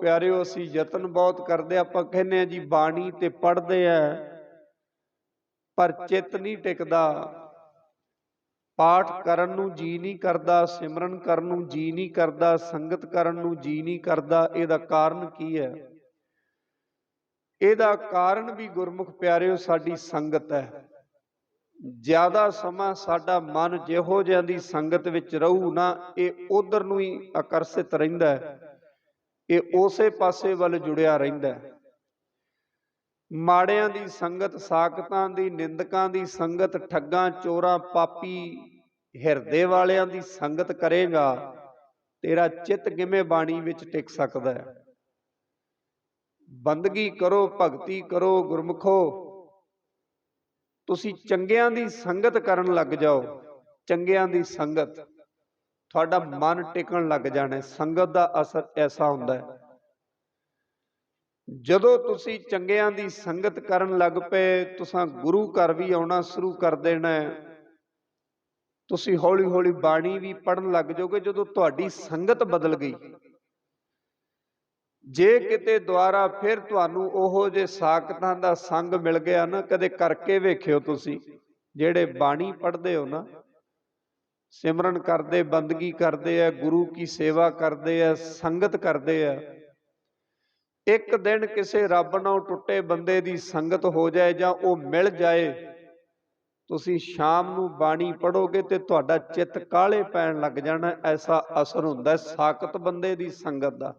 ਪਿਆਰਿਓ, ਅਸੀਂ ਯਤਨ ਬਹੁਤ ਕਰਦੇ ਆਪਾਂ ਕਹਿੰਦੇ ਆ ਜੀ, ਬਾਣੀ ਤੇ ਪੜ੍ਹਦੇ ਆ ਪਰ ਚਿੱਤ ਨਹੀਂ ਟਿਕਦਾ। ਪਾਠ ਕਰਨ ਨੂੰ ਜੀ ਨਹੀਂ ਕਰਦਾ, ਸਿਮਰਨ ਕਰਨ ਨੂੰ ਜੀ ਨਹੀਂ ਕਰਦਾ, ਸੰਗਤ ਕਰਨ ਨੂੰ ਜੀ ਨਹੀਂ ਕਰਦਾ, ਇਹਦਾ ਕਾਰਨ ਕੀ ਹੈ? ਇਹਦਾ ਕਾਰਨ ਵੀ ਗੁਰਮੁਖ ਪਿਆਰਿਓ, ਸਾਡੀ ਸੰਗਤ ਹੈ। ਜ਼ਿਆਦਾ ਸਮਾਂ ਸਾਡਾ ਮਨ ਜਿਹੋ ਜਿਹਾਂ ਦੀ ਸੰਗਤ ਵਿੱਚ ਰਹੂ ਨਾ, ਇਹ ਉਧਰ ਨੂੰ ਹੀ ਆਕਰਸ਼ਿਤ ਰਹਿੰਦਾ ਹੈ। ਇਹ ਉਸੇ ਪਾਸੇ ਵੱਲ ਜੁੜਿਆ ਰਹਿੰਦਾ ਹੈ। ਮਾੜਿਆਂ ਦੀ ਸੰਗਤ, ਸਾਖਤਾਂ ਦੀ, ਨਿੰਦਕਾਂ ਦੀ ਸੰਗਤ, ਠੱਗਾਂ, ਚੋਰਾਂ, ਪਾਪੀ, ਹਿਰਦੇ ਵਾਲਿਆਂ ਦੀ ਸੰਗਤ ਕਰੇਗਾ, ਤੇਰਾ ਚਿੱਤ ਕਿਵੇਂ ਬਾਣੀ ਵਿੱਚ ਟਿਕ ਸਕਦਾ ਹੈ? ਬੰਦਗੀ ਕਰੋ, ਭਗਤੀ ਕਰੋ, ਗੁਰਮਖੋ। ਤੁਸੀਂ ਚੰਗਿਆਂ ਦੀ ਸੰਗਤ ਕਰਨ ਲੱਗ ਜਾਓ, ਚੰਗਿਆਂ ਦੀ ਸੰਗਤ। ਤੁਹਾਡਾ ਮਨ ਟਿਕਣ ਲੱਗ ਜਾਣਾ ਸੰਗਤ ਦਾ ਅਸਰ ਐਸਾ ਹੁੰਦਾ ਹੈ। ਜਦੋਂ ਤੁਸੀਂ ਚੰਗਿਆਂ ਦੀ ਸੰਗਤ ਕਰਨ ਲੱਗ ਪਏ, ਤੁਸੀਂ ਗੁਰੂ ਘਰ ਵੀ ਆਉਣਾ ਸ਼ੁਰੂ ਕਰ ਦੇਣਾ ਤੁਸੀਂ ਹੌਲੀ ਹੌਲੀ ਬਾਣੀ ਵੀ ਪੜਨ ਲੱਗ ਜਾਓਗੇ, ਜਦੋਂ ਤੁਹਾਡੀ ਸੰਗਤ ਬਦਲ ਗਈ। ਜੇ ਕਿਤੇ ਦੁਆਰਾ ਫਿਰ ਤੁਹਾਨੂੰ ਉਹੋ ਜੇ ਸਾਖਤਾਂ ਦਾ ਸੰਗ ਮਿਲ ਗਿਆ ਨਾ, ਕਦੇ ਕਰਕੇ ਵੇਖਿਓ ਤੁਸੀਂ, ਜਿਹੜੇ ਬਾਣੀ ਪੜ੍ਹਦੇ ਹੋ ਨਾ ਸਿਮਰਨ ਕਰਦੇ, ਬੰਦਗੀ ਕਰਦੇ ਆ, ਗੁਰੂ ਕੀ ਸੇਵਾ ਕਰਦੇ ਆ, ਸੰਗਤ ਕਰਦੇ ਆ। ਇੱਕ ਦਿਨ ਕਿਸੇ ਰੱਬ ਨਾਲ ਟੁੱਟੇ ਬੰਦੇ ਦੀ ਸੰਗਤ ਹੋ ਜਾਏ ਜਾਂ ਉਹ ਮਿਲ ਜਾਏ, ਤੁਸੀਂ ਸ਼ਾਮ ਨੂੰ ਬਾਣੀ ਪੜੋਗੇ ਤੇ ਤੁਹਾਡਾ ਚਿੱਤ ਕਾਲੇ ਪੈਣ ਲੱਗ ਜਾਣਾ, ਐਸਾ ਅਸਰ ਹੁੰਦਾ ਹੈ ਸਾਖਤ ਬੰਦੇ ਦੀ ਸੰਗਤ ਦਾ।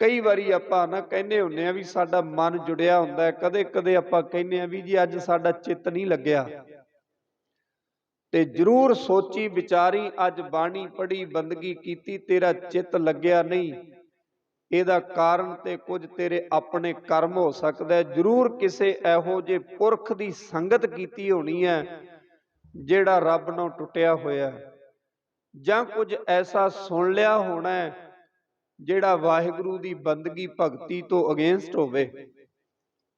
ਕਈ ਵਾਰੀ ਆਪਾਂ ਨਾ ਕਹਿੰਦੇ ਹੁੰਨੇ ਆ ਵੀ ਸਾਡਾ ਮਨ ਜੁੜਿਆ ਹੁੰਦਾ ਕਦੇ ਕਦੇ ਆਪਾਂ ਕਹਿੰਦੇ ਆ ਵੀ ਜੀ ਅੱਜ ਸਾਡਾ ਚਿੱਤ ਨਹੀਂ ਲੱਗਿਆ। ਤੇ ਜਰੂਰ ਸੋਚੀ, ਵਿਚਾਰੀ, ਅੱਜ ਬਾਣੀ ਪੜ੍ਹੀ, ਬੰਦਗੀ ਕੀਤੀ, ਤੇਰਾ ਚਿੱਤ ਲੱਗਿਆ ਨਹੀਂ। ਇਹਦਾ ਕਾਰਨ ਤੇ ਕੁਝ ਤੇਰੇ ਆਪਣੇ ਕਰਮ ਹੋ ਸਕਦਾ ਜਰੂਰ ਕਿਸੇ ਇਹੋ ਜੇ ਪੁਰਖ ਦੀ ਸੰਗਤ ਕੀਤੀ ਹੋਣੀ ਹੈ, ਜਿਹੜਾ ਰੱਬ ਨਾਲ ਟੁੱਟਿਆ ਹੋਇਆ ਜਾਂ ਕੁਝ ਐਸਾ ਸੁਣ ਲਿਆ ਹੋਣਾ ਜਿਹੜਾ ਵਾਹਿਗੁਰੂ ਦੀ ਬੰਦਗੀ ਭਗਤੀ ਤੋਂ ਅਗੇਂਸਟ ਹੋਵੇ।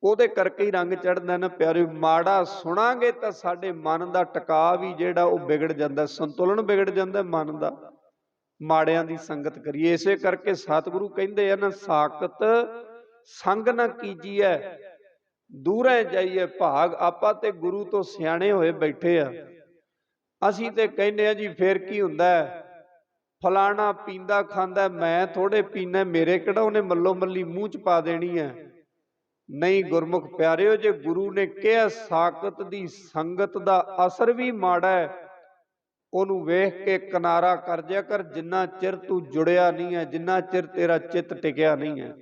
ਉਹਦੇ ਕਰਕੇ ਹੀ ਰੰਗ ਚੜਦਾ ਨਾ ਪਿਆਰੇ ਮਾੜਾ ਸੁਣਾਂਗੇ ਤਾਂ ਸਾਡੇ ਮਨ ਦਾ ਟਿਕਾ ਵੀ ਜਿਹੜਾ ਉਹ ਵਿਗੜ ਜਾਂਦਾ, ਸੰਤੁਲਨ ਵਿਗੜ ਜਾਂਦਾ ਮਨ ਦਾ। ਮਾੜਿਆਂ ਦੀ ਸੰਗਤ ਕਰੀਏ। ਇਸੇ ਕਰਕੇ ਸਤਿਗੁਰੂ ਕਹਿੰਦੇ ਆ ਨਾ, ਸਾਖਤ ਸੰਗ ਨਾ ਕੀਜੀਐ, ਦੂਰੇ ਜਾਈਏ ਭਾਗ। ਆਪਾਂ ਤੇ ਗੁਰੂ ਤੋਂ ਸਿਆਣੇ ਹੋਏ ਬੈਠੇ ਆ। ਅਸੀਂ ਤੇ ਕਹਿੰਦੇ ਆ ਜੀ, ਫੇਰ ਕੀ ਹੁੰਦਾ ਫਲਾਣਾ ਪੀਂਦਾ ਖਾਂਦਾ, ਮੈਂ ਥੋੜੇ ਪੀਣਾ ਮੇਰੇ ਕਿਹੜਾ ਉਹਨੇ ਮੱਲੋ ਮੱਲੀ ਮੂੰਹ ਚ ਪਾ ਦੇਣੀ ਹੈ? ਨਹੀਂ ਗੁਰਮੁਖ ਪਿਆਰਿਓ, ਜੇ ਗੁਰੂ ਨੇ ਕਿਹਾ, ਸਾਖਤ ਦੀ ਸੰਗਤ ਦਾ ਅਸਰ ਵੀ ਮਾੜਾ ਹੈ, ਉਹਨੂੰ ਵੇਖ ਕੇ ਕਿਨਾਰਾ ਕਰ ਜਿਆ ਕਰ, ਜਿੰਨਾ ਚਿਰ ਤੂੰ ਜੁੜਿਆ ਨਹੀਂ ਹੈ, ਜਿੰਨਾ ਚਿਰ ਤੇਰਾ ਚਿੱਤ ਟਿਕਿਆ ਨਹੀਂ ਹੈ।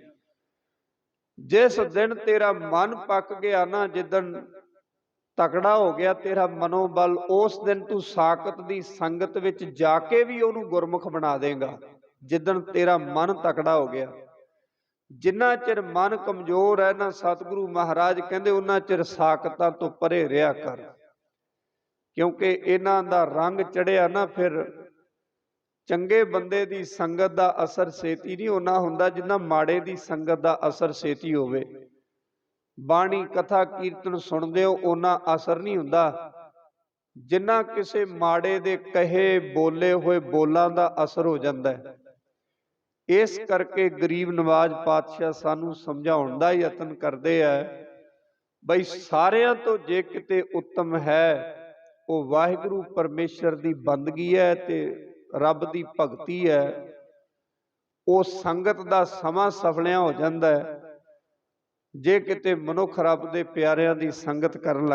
ਜਿਸ ਦਿਨ ਤੇਰਾ ਮਨ ਪੱਕ ਗਿਆ ਨਾ, ਜਿੱਦਣ ਤਕੜਾ ਹੋ ਗਿਆ ਤੇਰਾ ਮਨੋਬਲ, ਉਸ ਦਿਨ ਤੂੰ ਸਾਖਤ ਦੀ ਸੰਗਤ ਵਿੱਚ ਜਾ ਕੇ ਵੀ ਉਹਨੂੰ ਗੁਰਮੁਖ ਬਣਾ ਦੇਗਾ, ਜਿੱਦਣ ਤੇਰਾ ਮਨ ਤਕੜਾ ਹੋ ਗਿਆ। ਜਿੰਨਾ ਚਿਰ ਮਨ ਕਮਜ਼ੋਰ ਹੈ ਨਾ ਸਤਿਗੁਰੂ ਮਹਾਰਾਜ ਕਹਿੰਦੇ, ਉਹਨਾਂ ਚਿਰ ਸਾਖਤਾਂ ਤੋਂ ਪਰੇ ਰਿਹਾ ਕਰ। ਕਿਉਂਕਿ ਇਹਨਾਂ ਦਾ ਰੰਗ ਚੜਿਆ ਨਾ, ਫਿਰ ਚੰਗੇ ਬੰਦੇ ਦੀ ਸੰਗਤ ਦਾ ਅਸਰ ਛੇਤੀ ਨਹੀਂ ਹੋਣਾ ਹੁੰਦਾ, ਜਿੰਨਾ ਮਾੜੇ ਦੀ ਸੰਗਤ ਦਾ ਅਸਰ ਛੇਤੀ ਹੋਵੇ। ਬਾਣੀ, ਕਥਾ, ਕੀਰਤਨ ਸੁਣਦੇ ਹੋ ਉਹਨਾਂ ਅਸਰ ਨਹੀਂ ਹੁੰਦਾ। ਜਿੰਨਾ ਕਿਸੇ ਮਾੜੇ ਦੇ ਕਹੇ, ਬੋਲੇ ਹੋਏ ਬੋਲਾਂ ਦਾ ਅਸਰ ਹੋ ਜਾਂਦਾ ਹੈ। ਇਸ ਕਰਕੇ ਗਰੀਬ ਨਵਾਜ ਪਾਤਸ਼ਾਹ ਸਾਨੂੰ ਸਮਝਾਉਣ ਦਾ ਯਤਨ ਕਰਦੇ ਆ। ਬਈ ਸਾਰਿਆਂ ਤੋਂ ਜੇ ਕਿਤੇ ਉੱਤਮ ਹੈ, ਉਹ ਵਾਹਿਗੁਰੂ ਪਰਮੇਸ਼ਰ ਦੀ ਬੰਦਗੀ ਹੈ ਤੇ ਰੱਬ ਦੀ ਭਗਤੀ ਹੈ। ਉਹ ਸੰਗਤ ਦਾ ਸਮਾਂ ਸਫਲਿਆ ਹੋ ਜਾਂਦਾ ਹੈ। ਜੇ ਕਿਤੇ ਮਨੁੱਖ ਰੱਬ ਦੇ ਪਿਆਰਿਆਂ ਦੀ ਸੰਗਤ ਕਰਨ ਲੱਗ